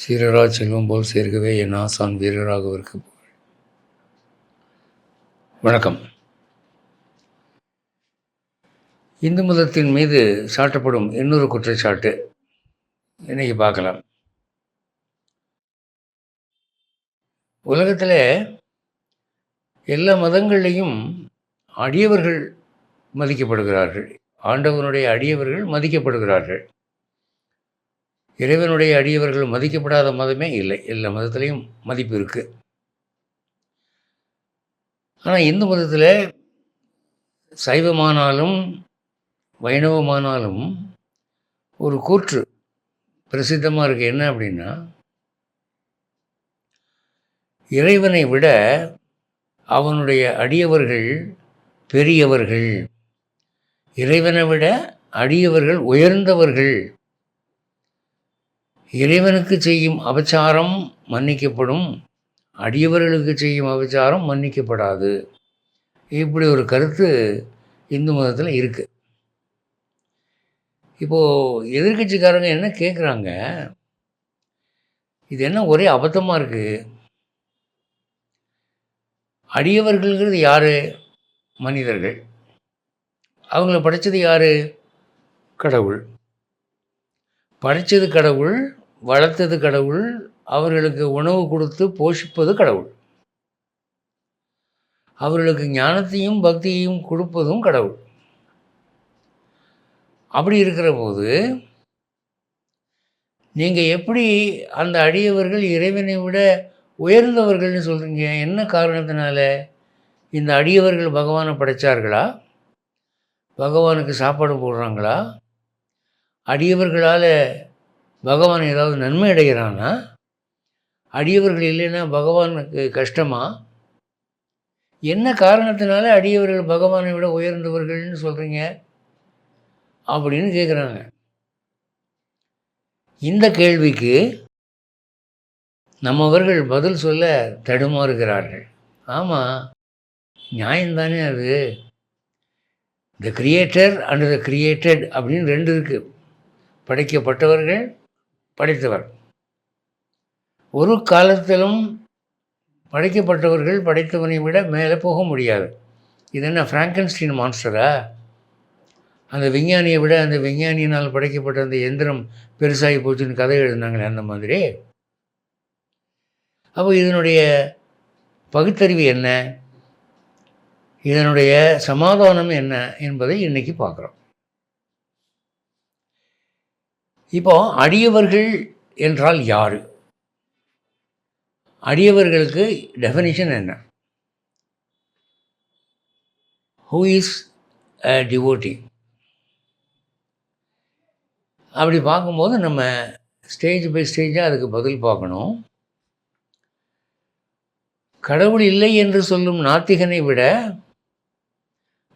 சீரரா செல்வம் போல் சேர்க்கவே என் ஆசான் வீரராகவிற்கு வணக்கம். இந்து மதத்தின் மீது சாட்டப்படும் இன்னொரு குற்றச்சாட்டு இன்னைக்கு பார்க்கலாம். உலகத்தில் எல்லா மதங்கள்லேயும் அடியவர்கள் மதிக்கப்படுகிறார்கள். ஆண்டவனுடைய அடியவர்கள் மதிக்கப்படுகிறார்கள். இறைவனுடைய அடியவர்கள் மதிக்கப்படாத மதமே இல்லை. எல்லா மதத்துலேயும் மதிப்பு இருக்குது ஆனால் இந்து மதத்தில் சைவமானாலும் வைணவமானாலும் ஒரு கூற்று பிரசித்தமாக இருக்குது என்ன அப்படின்னா இறைவனை விட அவனுடைய அடியவர்கள் பெரியவர்கள். இறைவனை விட அடியவர்கள் உயர்ந்தவர்கள். இறைவனுக்கு செய்யும் அபச்சாரம் மன்னிக்கப்படும். அடியவர்களுக்கு செய்யும் அபச்சாரம் மன்னிக்கப்படாது. இப்படி ஒரு கருத்து இந்து மதத்தில் இருக்குது இப்போது எதிர்கட்சிக்காரங்க என்ன கேட்குறாங்க இது என்ன ஒரே அபத்தமாக இருக்குது அடியவர்கள்ங்கிறது யார்? மனிதர்கள். அவங்கள படைத்தது யார்? கடவுள். படைத்தது கடவுள் வளர்த்தது கடவுள் அவர்களுக்கு உணவு கொடுத்து போஷிப்பது கடவுள். அவர்களுக்கு ஞானத்தையும் பக்தியையும் கொடுப்பதும் கடவுள். அப்படி இருக்கிற போது நீங்கள் எப்படி அந்த அடியவர்கள் இறைவனை விட உயர்ந்தவர்கள்னு சொல்கிறீங்க என்ன காரணத்தினால? இந்த அடியவர்கள் பகவானை படைச்சார்களா? பகவானுக்கு சாப்பாடு போடுறாங்களா? அடியவர்களால் பகவான் ஏதாவது நன்மை அடைகிறானா அடியவர்கள் இல்லைன்னா பகவானுக்கு கஷ்டமா? என்ன காரணத்தினால அடியவர்கள் பகவானை விட உயர்ந்தவர்கள்னு சொல்கிறீங்க அப்படின்னு கேட்குறாங்க இந்த கேள்விக்கு நம்மவர்கள் பதில் சொல்ல தடுமாறுகிறார்கள். ஆமாம் நியாயம்தானே அது? The creator and the created அப்படின்னு ரெண்டு இருக்குது படைக்கப்பட்டவர்கள் படைத்தவர். ஒரு காலத்திலும் படைக்கப்பட்டவர்கள் படைத்தவனை விட மேலே போக முடியாது. இது என்ன ஃப்ராங்கன்ஸ்டீன் மான்ஸ்டரா அந்த விஞ்ஞானியை விட அந்த விஞ்ஞானியினால் படைக்கப்பட்ட அந்த எந்திரம் பெருசாகி போச்சுன்னு கதை எழுதினாங்களே அந்த மாதிரி. அப்போ இதனுடைய பகுத்தறிவு என்ன? இதனுடைய சமாதானம் என்ன என்பதை இன்றைக்கி பார்க்குறோம். இப்போ அடியவர்கள் என்றால் யார்? அடியவர்களுக்கு டெஃபனிஷன் என்ன? ஹூ இஸ் அ டிவோட்டி அப்படி பார்க்கும்போது நம்ம ஸ்டேஜ் பை ஸ்டேஜாக அதுக்கு பதில் பார்க்கணும். கடவுள் இல்லை என்று சொல்லும் நாத்திகனை விட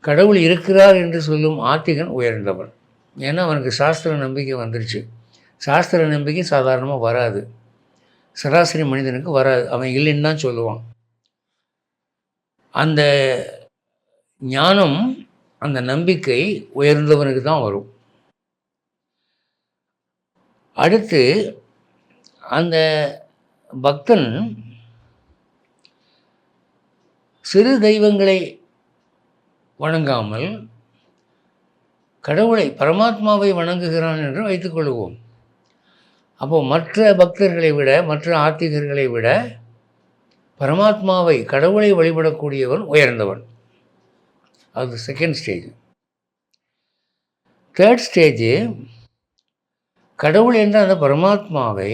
கடவுள் இருக்கிறார் என்று சொல்லும் ஆத்திகன் உயர்ந்தவன். ஏன்னா அவனுக்கு சாஸ்திர நம்பிக்கை வந்துருச்சு. சாஸ்திர நம்பிக்கை சாதாரணமாக வராது. சராசரி மனிதனுக்கு வராது. அவன் இல்லைன்னு தான் சொல்லுவான். அந்த ஞானம் அந்த நம்பிக்கை உயர்ந்தவனுக்கு தான் வரும். அடுத்து அந்த பக்தன் சிறு தெய்வங்களை வணங்காமல் கடவுளை பரமாத்மாவை வணங்குகிறான் என்று வைத்துக்கொள்வோம் அப்போது மற்ற பக்தர்களை விட மற்ற ஆத்திகர்களை விட பரமாத்மாவை கடவுளை வழிபடக்கூடியவன் உயர்ந்தவன். அது செகண்ட் ஸ்டேஜ் தேர்ட் ஸ்டேஜ் கடவுள் என்ற அந்த பரமாத்மாவை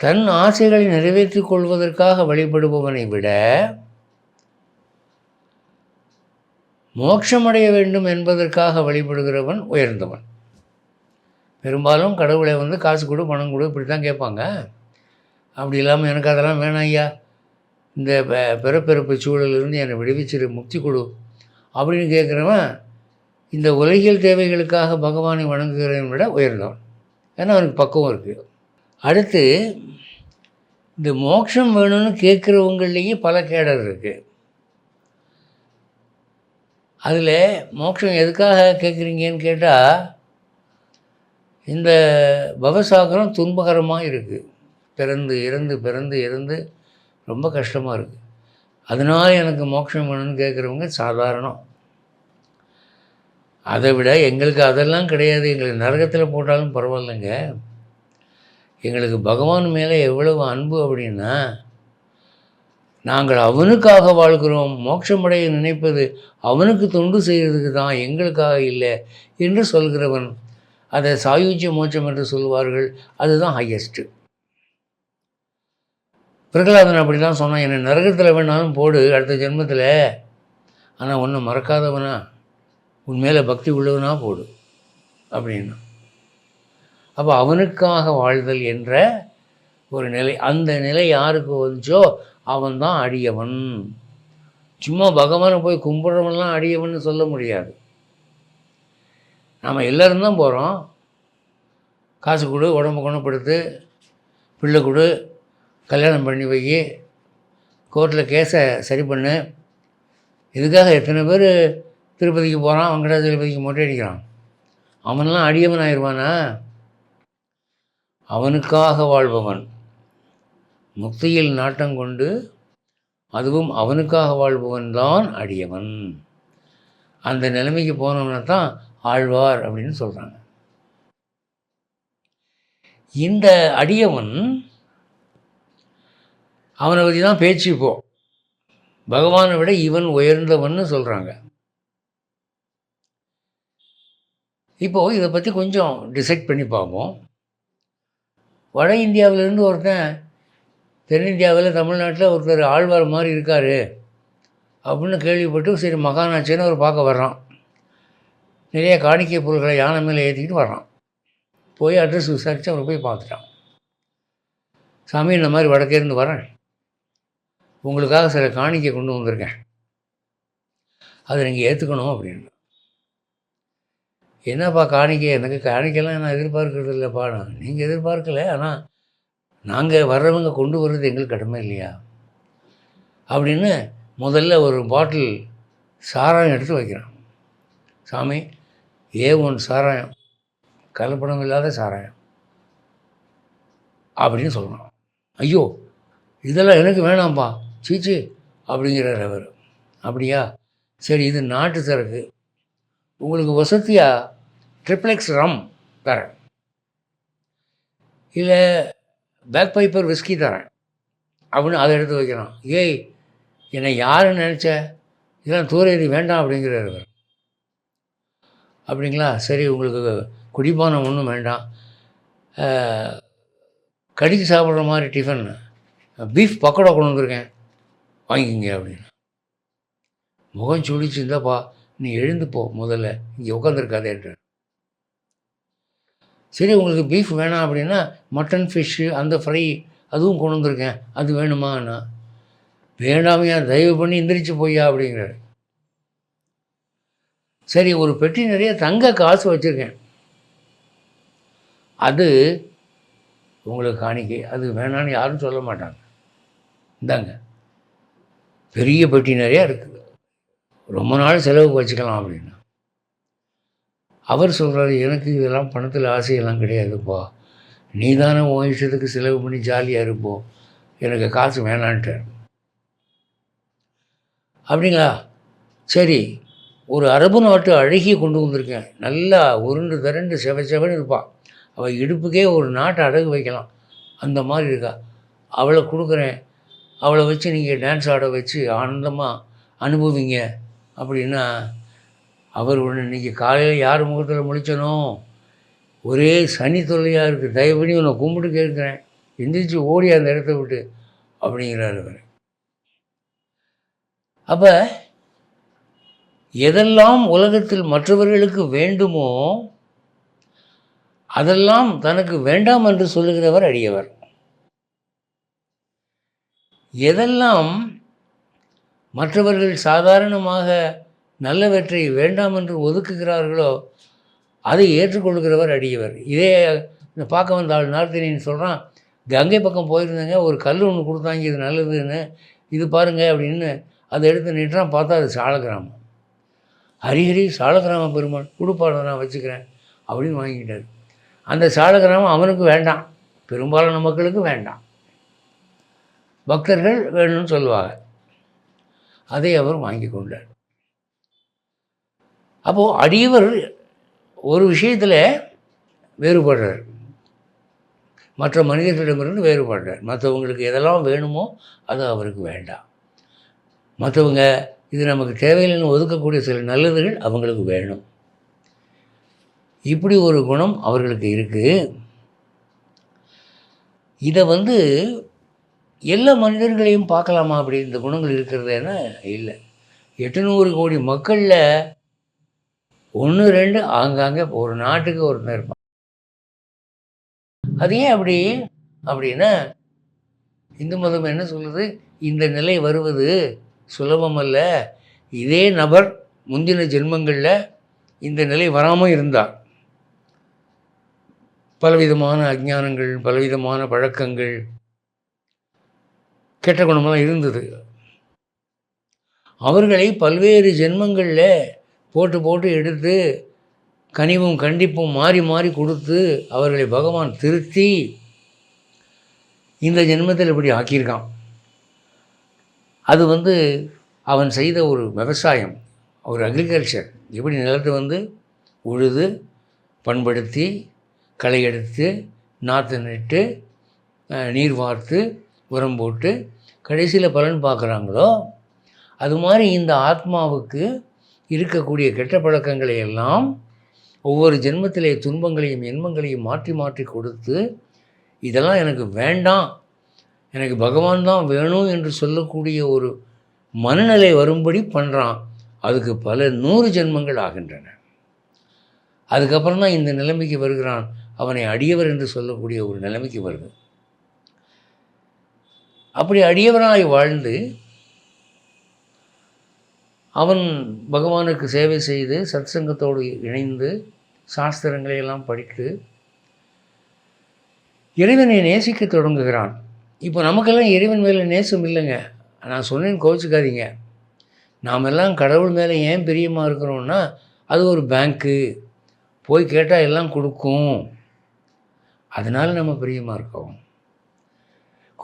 தன் ஆசைகளை நிறைவேற்றிக் கொள்வதற்காக வழிபடுபவனை விட மோட்சமடைய வேண்டும் என்பதற்காக வழிபடுகிறவன் உயர்ந்தவன். பெரும்பாலும் கடவுளை வந்து காசு கொடு பணம் கொடு இப்படி தான் கேட்பாங்க. அப்படி இல்லாமல் எனக்கு அதெல்லாம் வேணாம் ஐயா. இந்த பிறப்பிறப்பு சூழலிருந்து என்னை விடுவிச்சிரு முக்தி கொடு. அப்படின்னு கேட்குறவன் இந்த உலகியல் தேவைகளுக்காக பகவானை வணங்குகிறவன் விட உயர்ந்தவன். ஏன்னா அவனுக்கு பக்குவம் இருக்குது அடுத்து இந்த மோட்சம் வேணும்னு கேட்குறவங்கள்லேயே பல கேடர் இருக்குது அதில் மோட்சம் எதுக்காக கேட்குறீங்கன்னு கேட்டால் இந்த பவசாகரம் துன்பகரமாக இருக்குது பிறந்து இறந்து பிறந்து இறந்து ரொம்ப கஷ்டமாக இருக்குது அதனால் எனக்கு மோட்சம் வேணும்னு கேட்குறவங்க சாதாரணம். அதை விட எங்களுக்கு அதெல்லாம் கிடையாது. எங்களுக்கு நரகத்தில் போட்டாலும் பரவாயில்லைங்க. எங்களுக்கு பகவான் மேலே எவ்வளவு அன்பு அப்படின்னா நாங்கள் அவனுக்காக வாழ்கிறோம். மோட்சமடைய நினைப்பது அவனுக்கு தொண்டு செய்கிறதுக்கு தான் எங்களுக்காக இல்லை என்று சொல்கிறவன். அதை சாயுஜ்ய மோட்சம் என்று சொல்வார்கள். அதுதான் ஹையஸ்ட்டு பிரகலாதன் அப்படிலாம் சொன்னான் என்னை நரகத்தில் வேணாலும் போடு அடுத்த ஜென்மத்தில். ஆனால் ஒன்றை மறக்காதவனா? உன் மேலே பக்தி உள்ளவனா போடு. அப்படின்னா. அப்போ அவனுக்காக வாழ்தல் என்ற ஒரு நிலை அந்த நிலை யாருக்கு வந்துச்சோ அவன் தான் அடியவன். சும்மா பகவானை போய் கும்பிட்றவன்லாம் அடியவன் சொல்ல முடியாது. நாம் எல்லோரும் தான் போகிறோம் காசு கொடு உடம்பு குணப்படுத்து பிள்ளை கொடு கல்யாணம் பண்ணி வை. கோர்ட்டில் கேஸை சரி பண்ணு. இதுக்காக எத்தனை பேர் திருப்பதிக்கு போகிறான் வெங்கடாஜலபதிக்கு மொட்டை அடிக்கிறான். அவனெல்லாம் அடியவன் ஆயிடுவானா அவனுக்காக வாழ்பவன். முக்தியில் நாட்டம் கொண்டு அதுவும் அவனுக்காக வாழ்பவன் தான் அடியவன். அந்த நிலைமைக்கு போனவனை தான் ஆழ்வார் அப்படின்னு சொல்கிறாங்க இந்த அடியவன் அவனை பற்றி தான் பேச்சு இப்போ. பகவானை விட இவன் உயர்ந்தவன்னு சொல்கிறாங்க இப்போது இதை பற்றி கொஞ்சம் டிசைட் பண்ணி பார்ப்போம். வட இந்தியாவிலேருந்து ஒருத்தன் தென்னிந்தியாவில் தமிழ்நாட்டில் ஒருத்தர் ஆழ்வார் மாதிரி இருக்கார் அப்படின்னு கேள்விப்பட்டு சரி மகானாட்சின்னு அவர் பார்க்க வர்றான். நிறைய காணிக்கை பொருட்களை யானை மேலே ஏற்றிக்கிட்டு வர்றான். போய் அட்ரஸ் விசாரித்து அவர் போய் பார்த்துட்டான். சாமி இந்த மாதிரி வடக்கேருந்து வரேன். உங்களுக்காக சில காணிக்கை கொண்டு வந்திருக்கேன். அதை நீங்கள் ஏற்றுக்கணும் அப்படின்னு. என்னப்பா காணிக்கை? எனக்கு காணிக்கைலாம் நான் எதிர்பார்க்கறது இல்லைப்பா நான் நீங்கள் எதிர்பார்க்கல. ஆனால் நாங்கள் வர்றவங்க கொண்டு வர்றது எங்களுக்கு கடமை இல்லையா? அப்படின்னு முதல்ல ஒரு பாட்டில் சாராயம் எடுத்து வைக்கிறான். சாமி ஏ ஒன் சாராயம்? கலப்படம் இல்லாத சாராயம். அப்படின்னு சொல்கிறோம் ஐயோ இதெல்லாம் எனக்கு வேணாம்ப்பா சீச்சி அப்படிங்கிறார் அவர். அப்படியா? சரி இது நாட்டு சரக்கு. உங்களுக்கு வசதியாக ட்ரிப்ளெக்ஸ் ரம் தரேன். இல்லை பேக் பைப்பர் விஸ்கி தரேன். அப்படின்னு அதை எடுத்து வைக்கிறான். ஏய் என்னை யாருன்னு நினச்ச? இதெல்லாம் தூரேறி வேண்டாம் அப்படிங்கிறார் அவர் அப்படிங்களா? சரி உங்களுக்கு குடிபானம் ஒன்றும் வேண்டாம். கடிச்சு சாப்பிட்ற மாதிரி டிஃபன் பீஃப் பக்கோடா கொண்டு வந்திருக்கேன். வாங்கிக்கிங்க அப்படின்னு. முகம் சுழிச்சு இருந்தாப்பா நீ எழுந்து போ முதல்ல. இங்கே உட்காந்துருக்காதேன்ற சரி உங்களுக்கு பீஃப் வேணாம் அப்படின்னா மட்டன் ஃபிஷ்ஷு அந்த ஃப்ரை அதுவும் கொண்டு வந்திருக்கேன். அது வேணுமாண்ணா வேண்டாமையா தயவு பண்ணி எந்திரிச்சு போய்யா அப்படிங்கிறாரு. சரி ஒரு பெட்டி நிறைய தங்க காசு வச்சுருக்கேன். அது உங்களுக்கு காணிக்கை. அது வேணான்னு யாரும் சொல்ல மாட்டாங்க. இந்தாங்க. பெரிய பெட்டி நிறையா இருக்குது. ரொம்ப நாள் செலவுக்கு வச்சுக்கலாம் அப்படின்னா. அவர் சொல்கிறாரு எனக்கு இதெல்லாம் பணத்தில் ஆசையெல்லாம் கிடையாதுப்பா. நீ தானே உன் இஷ்டத்துக்கு செலவு பண்ணி ஜாலியாக இருப்போம் எனக்கு காசு வேணான்ட்டு அப்படிங்களா? சரி ஒரு அரபு நாட்டு அழகியை கொண்டு வந்திருக்கேன். நல்லா உருண்டு திரண்டு செவ செவன்னு இருப்பாள் அவள் இடுப்புக்கே ஒரு நாட்டை அடகு வைக்கலாம். அந்த மாதிரி இருக்கா. அவளை கொடுக்குறேன். அவளை வச்சு நீங்கள் டான்ஸ் ஆட வச்சு ஆனந்தமாக அனுபவிங்க. அப்படின்னா அவர் ஒன்று இன்றைக்கி காலையில் யார் முகத்தில் முழிச்சனோ ஒரே சனி தொல்லையாக இருக்குது தயவு பண்ணி உன்னை கும்பிட்டு கேட்குறேன். எந்திரிச்சு ஓடி அந்த இடத்த விட்டு. அப்படிங்கிறார் அவர் அப்போ எதெல்லாம் உலகத்தில் மற்றவர்களுக்கு வேண்டுமோ அதெல்லாம் தனக்கு வேண்டாம் என்று சொல்லுகிறவர் அடியவர். எதெல்லாம் மற்றவர்கள் சாதாரணமாக நல்லவற்றை வேண்டாம் என்று ஒதுக்குகிறார்களோ அதை ஏற்றுக்கொள்கிறவர் அடியவர். இதே பார்க்க வந்த ஆள் நார்த்தனின்னு சொல்கிறான் கங்கை பக்கம் போயிருந்தேங்க ஒரு கல் ஒன்று கொடுத்தாங்க இது நல்லதுன்னு. இது பாருங்கள் அப்படின்னு அதை எடுத்து நின்றான் பார்த்தா அது சாலகிராமம். ஹரிஹரி சாலகிராம பெருமாள் கொடுப்பாடு நான் வச்சுக்கிறேன் அப்படின்னு வாங்கிட்டார். அந்த சாலகிராமம் அவனுக்கு வேண்டாம் பெரும்பாலான மக்களுக்கு வேண்டாம். பக்தர்கள் வேணும்னு சொல்லுவாங்க. அதை அவர் வாங்கி கொண்டார். அப்போது அடியவர் ஒரு விஷயத்தில் வேறுபடுறார். மற்ற மனிதர்களிடமிருந்து வேறுபடுறார். மற்றவங்களுக்கு எதெல்லாம் வேணுமோ அது அவருக்கு வேண்டாம். மற்றவங்க இது நமக்கு தேவையில்லைன்னு ஒதுக்கக்கூடிய சில நல்லதுகள் அவங்களுக்கு வேணும். இப்படி ஒரு குணம் அவர்களுக்கு இருக்குது இதை வந்து எல்லா மனிதர்களையும் பார்க்கலாமா அப்படி இந்த குணங்கள் இருக்கிறதுன்னா இல்லை. எட்டுநூறு கோடி மக்களில் ஒன்று ரெண்டு ஆங்காங்கே ஒரு நாட்டுக்கு ஒரு இருப்பான். அது ஏன் அப்படி? அப்படின்னா இந்து மதம் என்ன சொல்லுது? இந்த நிலை வருவது சுலபமல்ல இதே நபர் முந்தின ஜென்மங்களில் இந்த நிலை வராமல் இருந்தார். பலவிதமான அஜ்ஞானங்கள் பலவிதமான பழக்கங்கள் கெட்ட குணமெல்லாம் இருந்தது. அவர்களை பல்வேறு ஜென்மங்களில் போட்டு போட்டு எடுத்து கனிவும் கண்டிப்பும் மாறி மாறி கொடுத்து அவர்களை பகவான் திருத்தி இந்த ஜென்மத்தில் இப்படி ஆக்கியிருக்கான். அது வந்து அவன் செய்த ஒரு விவசாயம் ஒரு அக்ரிகல்ச்சர் எப்படி நிலத்தை வந்து உழுது பண்படுத்தி களை எடுத்து நாற்று நட்டு நீர் வார்த்து உரம் போட்டு கடைசியில் பலன் பார்க்குறாங்களோ அது மாதிரி இந்த ஆத்மாவுக்கு இருக்கக்கூடிய கெட்ட பழக்கங்களை எல்லாம் ஒவ்வொரு ஜென்மத்திலே துன்பங்களையும் இன்பங்களையும் மாற்றி மாற்றி கொடுத்து இதெல்லாம் எனக்கு வேண்டாம் எனக்கு பகவான் தான் வேணும் என்று சொல்லக்கூடிய ஒரு மனநிலை வரும்படி பண்ணுறான் அதுக்கு பல நூறு ஜென்மங்கள் ஆகின்றன. அதுக்கப்புறம் தான் இந்த நிலைமைக்கு வருகிறான். அவனை அடியவர் என்று சொல்லக்கூடிய ஒரு நிலைமைக்கு வருது. அப்படி அடியவராய் வாழ்ந்து அவன் பகவானுக்கு சேவை செய்து சத்சங்கத்தோடு இணைந்து சாஸ்திரங்களை எல்லாம் படித்து இறைவனை நேசிக்க தொடங்குகிறான். இப்போ நமக்கெல்லாம் இறைவன் மேலே நேசம் இல்லைங்க. நான் சொன்னேன்னு கோச்சிக்காதீங்க நாம் எல்லாம் கடவுள் மேலே ஏன் பிரியமாக இருக்கிறோம்னா அது ஒரு பேங்க்கு. போய் கேட்டால் எல்லாம் கொடுக்கும். அதனால் நம்ம பிரியமாக இருக்கோம்.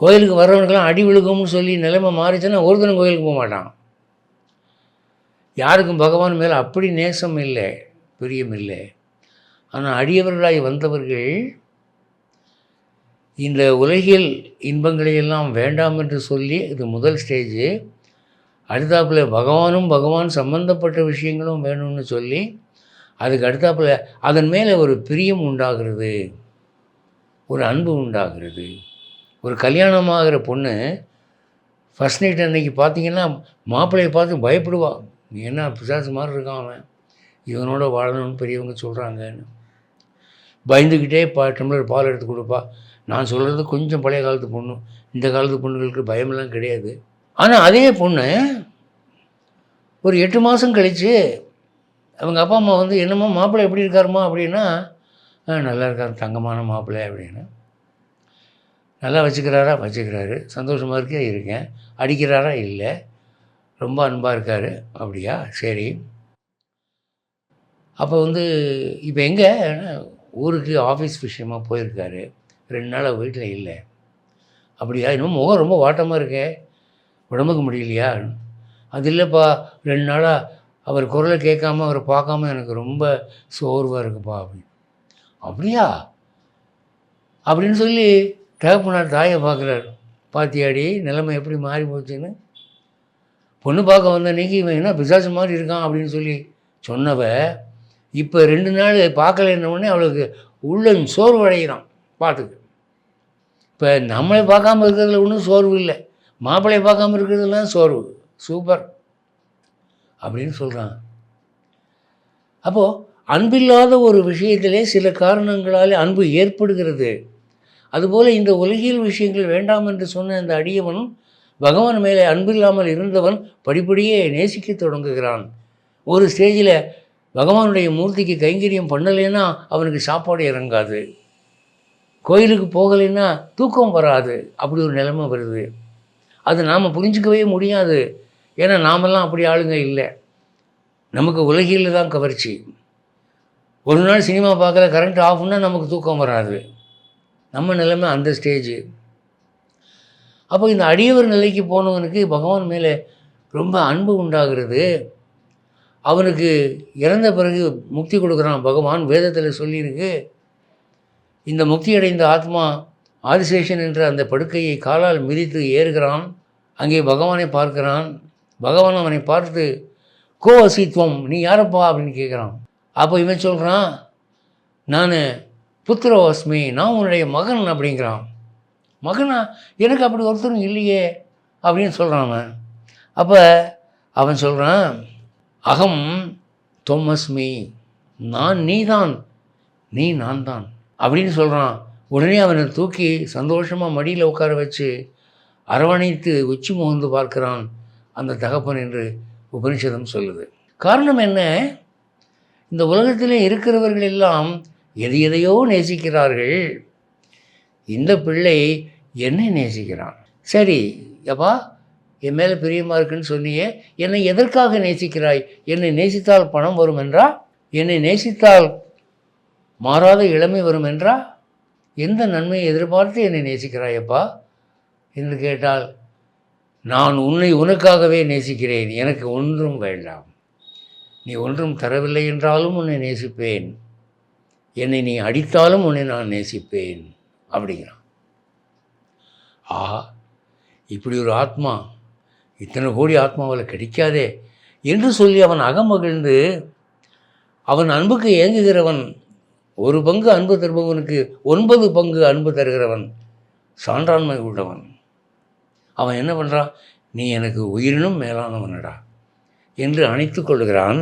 கோயிலுக்கு வர்றவனுக்கெல்லாம் அடி விழுகும்னு சொல்லி நிலைமை மாறிச்சுன்னா ஒருத்தனும் கோயிலுக்கு போக மாட்டான். யாருக்கும் பகவான் மேலே அப்படி நேசம் இல்லை பிரியம் இல்லை. ஆனால் அடியவர்களாய் வந்தவர்கள் இந்த உலகில் இன்பங்களையெல்லாம் வேண்டாம் என்று சொல்லி இது முதல் ஸ்டேஜு அடுத்தாப்புல பகவானும் பகவான் சம்பந்தப்பட்ட விஷயங்களும் வேணும்னு சொல்லி அதுக்கு அடுத்தாப்புல அதன் மேலே ஒரு பிரியம் உண்டாகிறது ஒரு அன்பு உண்டாகிறது. ஒரு கல்யாணமாகிற பொண்ணு ஃபஸ்ட் நைட் அன்னைக்கு பார்த்தீங்கன்னா மாப்பிள்ளையை பார்த்து பயப்படுவாள் நீ என்ன பிசாசு மாதிரி இருக்கான் அவன். இவனோட வாழணும்னு பெரியவங்க சொல்கிறாங்கன்னு பயந்துக்கிட்டே பா டம்ளர் பால் எடுத்து கொடுப்பா. நான் சொல்கிறது கொஞ்சம் பழைய காலத்து பொண்ணு. இந்த காலத்து பொண்ணுங்களுக்கு பயமெல்லாம் கிடையாது. ஆனால் அதே பொண்ணு ஒரு எட்டு மாதம் கழித்து அவங்க அப்பா அம்மா வந்து என்னம்மா மாப்பிள்ளை எப்படி இருக்காருமா அப்படின்னா "ஆ, நல்லா இருக்கார் தங்கமான மாப்பிள்ளை அப்படின்னு. நல்லா வச்சுக்கிறாரா? வச்சுக்கிறாரு. சந்தோஷமாக இருக்கே இருக்கேன். அடிக்கிறாரா? இல்லை. ரொம்ப அன்பாக இருக்கார். அப்படியா? சரி. அப்போ வந்து இப்போ எங்கே? ஊருக்கு ஆஃபீஸ் விஷயமா போயிருக்காரு. ரெண்டு நாளாக வீட்டில் இல்லை. அப்படியா? இன்னும் முகம் ரொம்ப வாட்டமாக இருக்கே. உடம்புக்கு முடியலையா? அது இல்லைப்பா. ரெண்டு நாளாக அவர் குரலை கேட்காம அவரை பார்க்காம எனக்கு ரொம்ப சோர்வாக இருக்குப்பா அப்படின்னு. அப்படியா? அப்படின்னு சொல்லி தகப்பனார் தாயை பார்க்குறாரு. பாத்தியாடி நிலைமை எப்படி மாறி போச்சுன்னு? பொண்ணு பார்க்க வந்த அன்னைக்கு இவன் என்ன பிசாசு மாதிரி இருக்கான் அப்படின்னு சொல்லி சொன்னவ இப்போ ரெண்டு நாள் பார்க்கல என்னவொடனே அவளுக்கு உள்ள சோர்வடைகிறான் பாட்டுக்கு இப்போ நம்மளை பார்க்காம இருக்கிறதுல ஒன்றும் சோர்வு இல்லை. மாப்பிள்ளையை பார்க்காம இருக்கிறதுலாம் சோர்வு. சூப்பர் அப்படின்னு சொல்கிறான் அப்போது அன்பில்லாத ஒரு விஷயத்திலே சில காரணங்களாலே அன்பு ஏற்படுகிறது. அதுபோல் இந்த உலகியல் விஷயங்கள் வேண்டாம் என்று சொன்ன அந்த அடியவன் பகவான் மேலே அன்பில்லாமல் இருந்தவன் படிப்படியே நேசிக்க தொடங்குகிறான். ஒரு ஸ்டேஜில் பகவானுடைய மூர்த்திக்கு கைங்கரியம் பண்ணலைன்னா அவனுக்கு சாப்பாடு இறங்காது. கோயிலுக்கு போகலைன்னா தூக்கம் வராது. அப்படி ஒரு நிலைமை வருது. அது நாம் புரிஞ்சுக்கவே முடியாது. ஏன்னா நாமெல்லாம் அப்படி ஆளுங்க இல்லை. நமக்கு உலகில் தான் கவர்ச்சி. ஒரு நாள் சினிமா பார்க்கல கரண்ட் ஆஃப்னா நமக்கு தூக்கம் வராது. நம்ம நிலைமை அந்த ஸ்டேஜ் அப்போ இந்த அடியவர் நிலைக்கு போனவனுக்கு பகவான் மேலே ரொம்ப அன்பு உண்டாகிறது. அவனுக்கு இறந்த பிறகு முக்தி கொடுக்குறான் பகவான். வேதத்தில் சொல்லியிருக்கு இந்த முக்தி அடைந்த ஆத்மா ஆதிசேஷன் என்ற அந்த படுக்கையை காலால் மிதித்து ஏறுகிறான். அங்கே பகவானை பார்க்கிறான். பகவான் அவனை பார்த்து கோ அசித்வம் நீ யாரப்பா? அப்படின்னு கேட்குறான். அப்போ இவன் சொல்கிறான் நான் புத்திரவாஸ்மி நான் உன்னுடைய மகன் அப்படிங்கிறான். மகனா எனக்கு அப்படி ஒருத்தரும் இல்லையே அப்படின்னு சொல்கிறான் அவன். அப்போ அவன் சொல்கிறான் அகம் தொம்மஸ்மி நான் நீ தான் நீ நான் தான் அப்படின்னு சொல்கிறான் உடனே அவனை தூக்கி சந்தோஷமாக மடியில் உட்கார வச்சு அரவணைத்து உச்சி முகந்து பார்க்கிறான் அந்த தகப்பன் என்று உபனிஷதம் சொல்லுது. காரணம் என்ன? இந்த உலகத்திலே இருக்கிறவர்கள் எல்லாம் எது எதையோ நேசிக்கிறார்கள். இந்த பிள்ளை என்னை நேசிக்கிறான். சரி எப்பா என் மேலே பிரியமாக இருக்குன்னு சொன்னியே என்னை எதற்காக நேசிக்கிறாய்? என்னை நேசித்தால் பணம் வரும் என்றா என்னை நேசித்தால் மாறாத இளமை வரும் என்றா எந்த நன்மையை எதிர்பார்த்து என்னை நேசிக்கிறாயப்பா என்று கேட்டால் நான் உன்னை உனக்காகவே நேசிக்கிறேன். எனக்கு ஒன்றும் வேண்டாம். நீ ஒன்றும் தரவில்லை என்றாலும் உன்னை நேசிப்பேன். என்னை நீ அடித்தாலும் உன்னை நான் நேசிப்பேன். அப்படிங்கிறான். ஆஹா இப்படி ஒரு ஆத்மா இத்தனை கோடி ஆத்மாவில் கிடைக்காதே என்று சொல்லி அவன் அகமகிழ்ந்து அவன் அன்புக்கு ஏங்குகிறவன் ஒரு பங்கு அன்பு தருபவனுக்கு ஒன்பது பங்கு அன்பு தருகிறவன் சான்றாண்மை உள்ளவன். அவன் என்ன பண்ணுறான் நீ எனக்கு உயிரினும் மேலானவனடா என்று அணைத்து கொள்கிறான்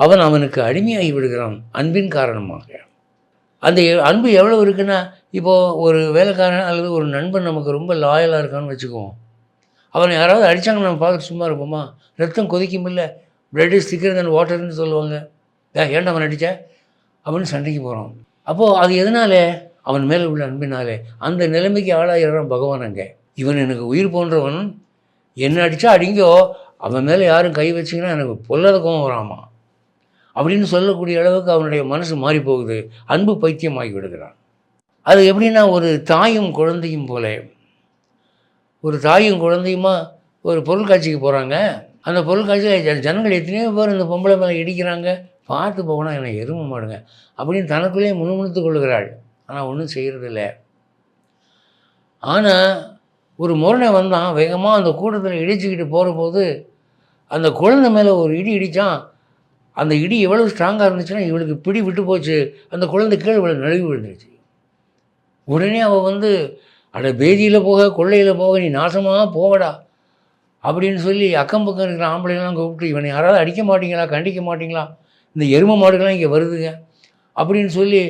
அவன் அவனுக்கு அடிமையாகி விடுகிறான் அன்பின் காரணமாக. அந்த அன்பு எவ்வளோ இருக்குன்னா இப்போது ஒரு வேலைக்காரன் அல்லது ஒரு நண்பன் நமக்கு ரொம்ப லாயலாக இருக்கான்னு வச்சுக்குவோம். அவனை யாராவது அடித்தாங்க நம்ம பார்த்துட்டு சும்மா இருப்போமா? ரத்தம் கொதிக்கும் இல்லை பிளட் இஸ் திக்கர் தன் வாட்டர்னு சொல்லுவாங்க. ஏ ஏன்டா அவன் அடித்த அப்படின்னு சண்டைக்கு போகிறோம் அப்போது அது எதனால? அவன் மேலே உள்ள அன்பினாலே. அந்த நிலைமைக்கு ஆளாகிறான் பகவான் அங்கே. இவன் எனக்கு உயிர் போன்றவன். என்ன அடித்தா அடிங்கோ அவன் மேலே யாரும் கை வச்சிங்கன்னா எனக்கு பொல்லாத கோவம் வராமா? அப்படின்னு சொல்லக்கூடிய அளவுக்கு அவனுடைய மனசு மாறி போகுது அன்பு பைத்தியமாகி விடுகிறான். அது எப்படின்னா ஒரு தாயும் குழந்தையும் போல. ஒரு தாயும் குழந்தையுமா ஒரு பொருட்காட்சிக்கு போகிறாங்க அந்த பொருட்காட்சியில் ஜ- ஜனங்கள் எத்தனையோ பேர் இந்த பொம்பளை மேலே இடிக்கிறாங்க. பார்த்து போகணும் என்னை எரும மாடுங்க அப்படின்னு தனக்குள்ளேயே முணுமுணுத்து கொள்கிறாள் ஆனால் ஒன்றும் செய்கிறதில்ல ஆனால் ஒரு முரணை வந்தான். வேகமாக அந்த கூட்டத்தில் இடிச்சுக்கிட்டு போகிற போது அந்த குழந்தை மேலே ஒரு இடி இடித்தான் அந்த இடி எவ்வளவு ஸ்ட்ராங்காக இருந்துச்சுன்னா இவளுக்கு பிடி விட்டு போச்சு. அந்த குழந்தை கீழே இவ்வளோ நழுவி விழுந்துருச்சு. உடனே அவள் வந்து அட பேதியில் போக கொள்ளையில் போக நீ நாசமாக போவடா. அப்படின்னு சொல்லி அக்கம் பக்கம் இருக்கிற ஆம்பளைலாம் கூப்பிட்டு இவனை யாராவது அடிக்க மாட்டீங்களா? கண்டிக்க மாட்டீங்களா? இந்த எரும மாடுகள்லாம் இங்கே வருதுங்க. அப்படின்னு சொல்லி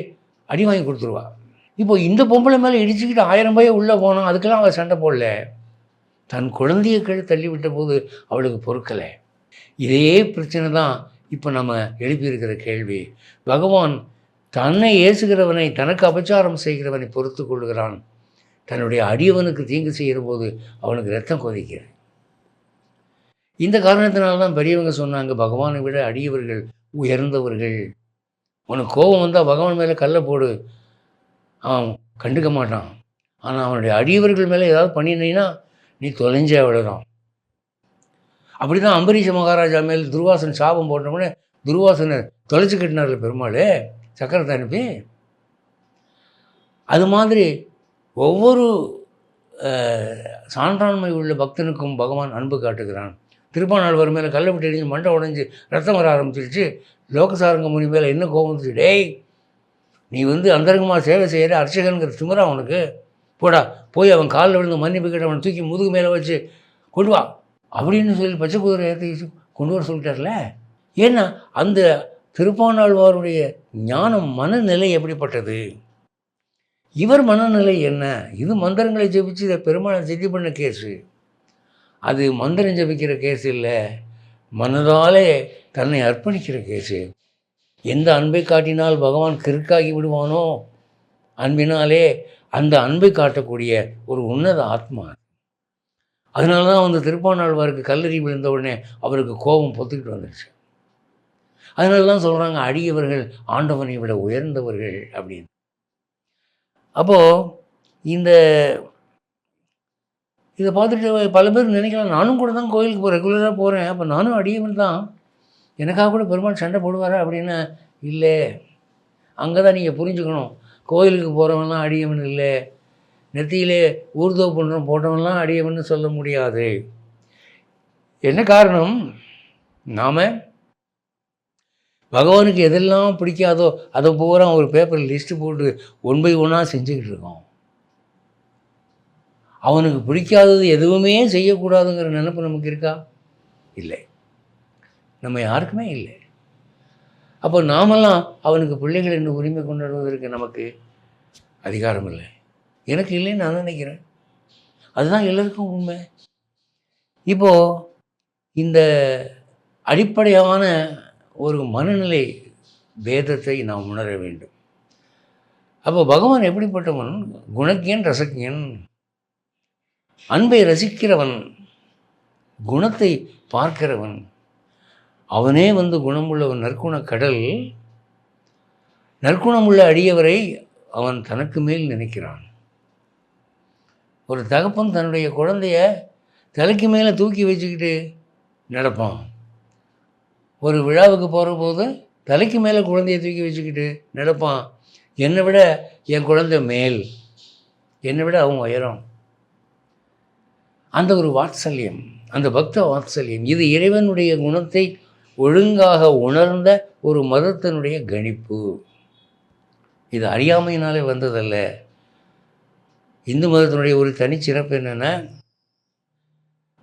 அடி வாங்கி கொடுத்துருவா. இப்போ இந்த பொம்பளை மேலே இடிச்சுக்கிட்டு ஆயிரம் ரூபாய் உள்ளே போனோம் அதுக்கெல்லாம் அவள் சண்டை போடல. தன் குழந்தையை கீழே தள்ளி விட்ட போது அவளுக்கு பொறுக்கலை. இதே பிரச்சனை தான் இப்போ நம்ம எழுப்பியிருக்கிற கேள்வி பகவான் தன்னை ஏசுகிறவனை தனக்கு அபச்சாரம் செய்கிறவனை பொறுத்து கொள்கிறான். தன்னுடைய அடியவனுக்கு தீங்கு செய்கிற போது அவனுக்கு ரத்தம் கொதிக்கிறது. இந்த காரணத்தினால்தான் பெரியவங்க சொன்னாங்க பகவானை விட அடியவர்கள் உயர்ந்தவர்கள். உனக்கு கோபம் வந்தால் பகவான் மேலே கல்லை போடு. அவன் கண்டுக்க மாட்டான். ஆனால் அவனுடைய அடியவர்கள் மேலே ஏதாவது பண்ணினீன்னா நீ தொலைஞ்சே விடுறான் அப்படி தான் அம்பரீஷ மகாராஜா மேல் துர்வாசன் சாபம் போட்டோம்னே துர்வாசனை தொலைச்சு கட்டினார்ல பெருமாள் சக்கரத்தை அனுப்பி. அது மாதிரி ஒவ்வொரு சான்றாண்மை உள்ள பக்தனுக்கும் பகவான் அன்பு காட்டுகிறான். திருப்பானாழ்வார் மேலே கல்லை விட்டு அடிஞ்சு மண்டை உடைஞ்சு ரத்தம் வர ஆரம்பிச்சிருச்சு. லோகசாரங்க முனி மேலே என்ன கோபம் டேய் நீ வந்து அந்தரங்கமாக சேவை செய்கிற அர்ச்சகனுங்கிற திமிரா அவனுக்கு போடா போய் அவன் காலில் விழுந்து மன்னிப்பு கேட்டு அவனை தூக்கி முதுகு மேலே வச்சு கொண்டு வா. அப்படின்னு சொல்லி பச்சை குதிரை ஏற்றி கொண்டு வர சொல்லிட்டார்ல? ஏன்னா அந்த திருப்பாணாழ்வாருடைய ஞானம் மனநிலை எப்படிப்பட்டது? இவர் மனநிலை என்ன? இது மந்திரங்களை ஜெபிச்சு இதை பெருமாளை சித்தி பண்ண கேஸு அது மந்திரம் ஜெபிக்கிற கேஸ் இல்லை. மனதாலே தன்னை அர்ப்பணிக்கிற கேஸு எந்த அன்பை காட்டினால் பகவான் கிறுக்காகி விடுவானோ? அன்பினாலே அந்த அன்பை காட்டக்கூடிய ஒரு உன்னத ஆத்மா. அதனால தான் வந்து திருப்பாணாழ்வாருக்கு கல்லறி விழுந்த உடனே அவருக்கு கோபம் பொத்துக்கிட்டு வந்துடுச்சு அதனால தான் சொல்கிறாங்க அடியவர்கள் ஆண்டவனை விட உயர்ந்தவர்கள் அப்படின்னு. அப்போது இந்த இதை பார்த்துட்டு பல பேர் நினைக்கலாம் நானும் கூட தான் கோயிலுக்கு போ ரெகுலராக போகிறேன் அப்போ நானும் அடியவன் தான். எனக்காக கூட பெருமாள் சண்டை போடுவாரா அப்படின்னு இல்லை. அங்கே தான் நீங்கள் புரிஞ்சுக்கணும். கோயிலுக்கு போகிறவன்லாம் அடியவன் இல்லை. நெத்தியிலே ஊர்தோ பண்ணுறோம் போட்டவன்லாம் அடியவன் சொல்ல முடியாது. என்ன காரணம்? நாம் பகவானுக்கு எதெல்லாம் பிடிக்காதோ அதை பூரா ஒரு பேப்பர் லிஸ்ட்டு போட்டு ஒன் பை ஒன்னாக செஞ்சுக்கிட்டு இருக்கோம். அவனுக்கு பிடிக்காதது எதுவுமே செய்யக்கூடாதுங்கிற நினைப்பு நமக்கு இருக்கா? இல்லை. நம்ம யாருக்குமே இல்லை. அப்போ நாமெல்லாம் அவனுக்கு பிள்ளைகள் என்று உரிமை கொண்டாடுவதற்கு நமக்கு அதிகாரம் இல்லை. எனக்கு இல்லைன்னு நான் நினைக்கிறேன். அதுதான் எல்லாருக்கும் உண்மை. இப்போது இந்த அடிப்படையான ஒரு மனநிலை பேதத்தை நாம் உணர வேண்டும். அப்போ பகவான் எப்படிப்பட்டவன்? குணக்கியன் ரசக்கியன். அன்பை ரசிக்கிறவன் குணத்தை பார்க்கிறவன் அவனே வந்து குணமுள்ளவன் நற்குண கடல் நற்குணமுள்ள அடியவரை அவன் தனக்கு மேல் நினைக்கிறான். ஒரு தகப்பன் தன்னுடைய குழந்தைய தலைக்கு மேலே தூக்கி வச்சுக்கிட்டு நடப்பான். ஒரு விழாவுக்கு போகிற போது தலைக்கு மேலே குழந்தைய தூக்கி வச்சுக்கிட்டு நடப்பான். என்னை விட என் குழந்தை மேல். என்னை விட அவன் உயரம். அந்த ஒரு வாத்சல்யம் அந்த பக்த வாத்சல்யம் இது இறைவனுடைய குணத்தை ஒழுங்காக உணர்ந்த ஒரு மதத்தினுடைய கணிப்பு. இது அறியாமையினாலே வந்ததல்ல. இந்து மதத்தினுடைய ஒரு தனிச்சிறப்பு என்னென்னா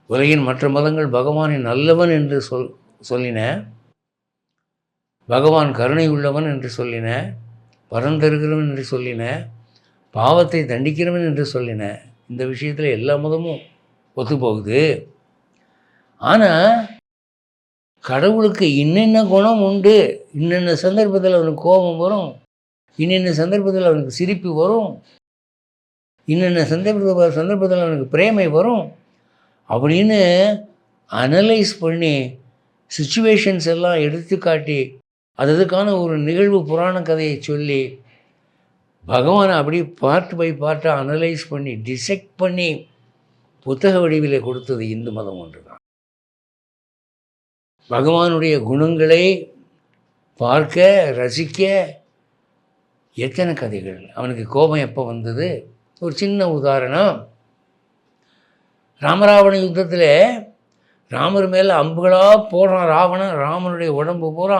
உலகின் மற்ற மதங்கள் பகவானை நல்லவன் என்று சொல் சொல்லின பகவான் கருணை உள்ளவன் என்று சொல்லின பரந்தருகிறவன் என்று சொல்லின பாவத்தை தண்டிக்கிறவன் என்று சொல்லின இந்த விஷயத்தில் எல்லா மதமும் ஒத்துப்போகுது. ஆனால் கடவுளுக்கு இன்னென்ன குணம் உண்டு இன்னென்ன சந்தர்ப்பத்தில் அவனுக்கு கோபம் வரும் இன்னென்ன சந்தர்ப்பத்தில் அவனுக்கு சிரிப்பு வரும் இன்னென்ன சந்தர்ப்ப சந்தர்ப்பத்தில் அவனுக்கு பிரேமை வரும். அப்படின்னு அனலைஸ் பண்ணி சுச்சுவேஷன்ஸ் எல்லாம் எடுத்து காட்டி அது அதுக்கான ஒரு நிகழ்வு புராண கதையை சொல்லி பகவானை அப்படியே பார்ட் பை பார்ட்டாக அனலைஸ் பண்ணி டிசெக்ட் பண்ணி புத்தக வடிவில் கொடுத்தது இந்து மதம் ஒன்று தான் பகவானுடைய குணங்களை பார்க்க ரசிக்க எத்தனை கதைகள்? அவனுக்கு கோபம் எப்போ வந்தது? ஒரு சின்ன உதாரணம். ராமராவண யுத்தத்தில் ராமர் மேலே அம்புகளாக போடுறான் ராவணன். ராமனுடைய உடம்பு பூரா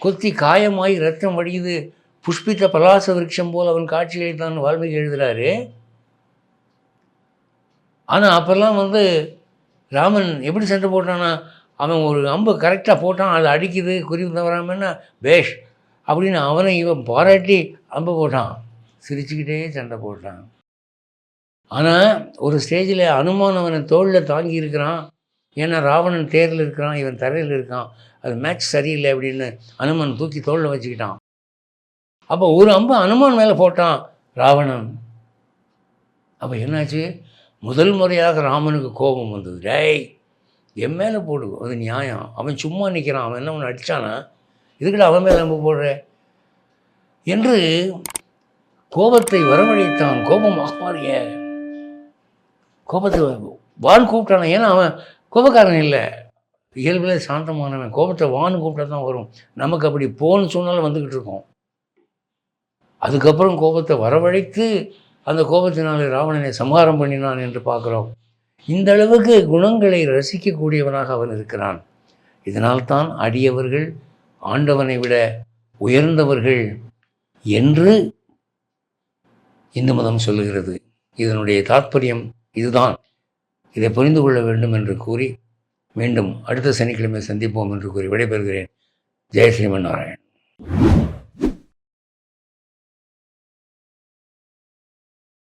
கொத்தி காயமாகி ரத்தம் வடியுது. புஷ்பித்த பலாச விருட்சம் போல் அவன் காட்சியளித்தான் வால்மீகி எழுதுகிறாரு ஆனால் அப்போல்லாம் வந்து ராமன் எப்படி சண்டை போட்டானா அவன் ஒரு அம்பு கரெக்டாக போட்டான் அது அடிக்குது குறிவு தவறாமன்னா பேஷ் அப்படின்னு அவனை இவன் பாராட்டி அம்பு போட்டான். சிரிச்சுக்கிட்டே சண்டை போட்டான். ஆனால் ஒரு ஸ்டேஜில் அனுமான் அவனை தோளில் தாங்கி இருக்கிறான். ஏன்னா ராவணன் தேரில் இருக்கிறான் இவன் தரையில் இருக்கான். அது மேட்ச் சரியில்லை அப்படின்னு அனுமன் தூக்கி தோளில் வச்சுக்கிட்டான். அப்போ ஒரு அம்பு அனுமான் மேலே போட்டான் ராவணன். அப்போ என்னாச்சு? முதல் முறையாக ராமனுக்கு கோபம் வந்தது. டேய் என் மேலே போடு அது நியாயம். அவன் சும்மா நிற்கிறான் அவன் என்ன ஒன்று அடித்தானா இதுக்கிட்ட அவன் மேலே அம்பு போடுற? என்று கோபத்தை வரவழைத்தான். கோபம் மாறிய கோபத்தை வான் கூப்பிட்டான? ஏன்னா அவன் கோபக்காரன் இல்லை. இயல்பில் சாந்தமானவன். கோபத்தை வான் கூப்பிட்டா தான் வரும். நமக்கு அப்படி போன்னு சொன்னாலும் வந்துக்கிட்டு இருக்கோம். அதுக்கப்புறம் கோபத்தை வரவழைத்து அந்த கோபத்தினாலே ராவணனை சம்ஹாரம் பண்ணினான் என்று பார்க்குறோம். இந்த அளவுக்கு குணங்களை ரசிக்கக்கூடியவனாக அவன் இருக்கிறான். இதனால்தான் அடியவர்கள் ஆண்டவனை விட உயர்ந்தவர்கள் என்று இந்து மதம் சொல்லுகிறது. இதனுடைய தாற்பயம் இதுதான். இதை புரிந்து கொள்ள வேண்டும் என்று கூறி மீண்டும் அடுத்த சனிக்கிழமை சந்திப்போம் என்று கூறி விடைபெறுகிறேன். ஜெய ஸ்ரீமன் நாராயண்